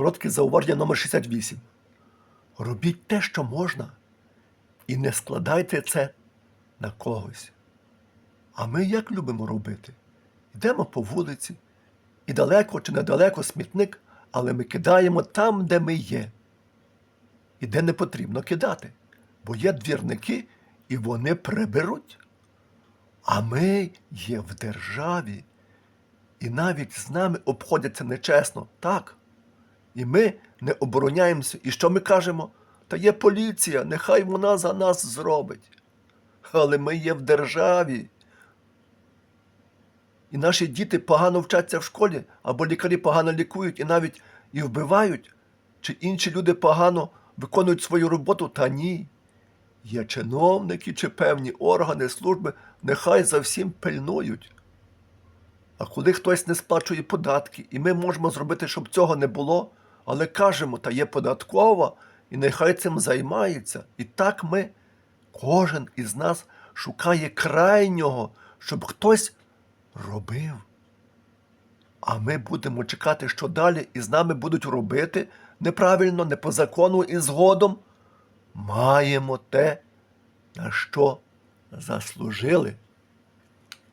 Коротке зауваження номер 68. Робіть те, що можна, і не складайте це на когось. А ми як любимо робити? Йдемо по вулиці, і далеко чи недалеко смітник, але ми кидаємо там, де ми є. І де не потрібно кидати, бо є двірники, і вони приберуть. А ми є в державі, і навіть з нами обходяться нечесно, так? І ми не обороняємося. І що ми кажемо? Та є поліція, нехай вона за нас зробить. Але ми є в державі. І наші діти погано вчаться в школі, або лікарі погано лікують і навіть і вбивають, чи інші люди погано виконують свою роботу, та ні. Є чиновники чи певні органи, служби, нехай за всім пильнують. А коли хтось не сплачує податки, і ми можемо зробити, щоб цього не було, але кажемо, та є податкова, і нехай цим займається. І так ми, кожен із нас шукає крайнього, щоб хтось робив. А ми будемо чекати, що далі і з нами будуть робити неправильно, не по закону і згодом. Маємо те, на що заслужили.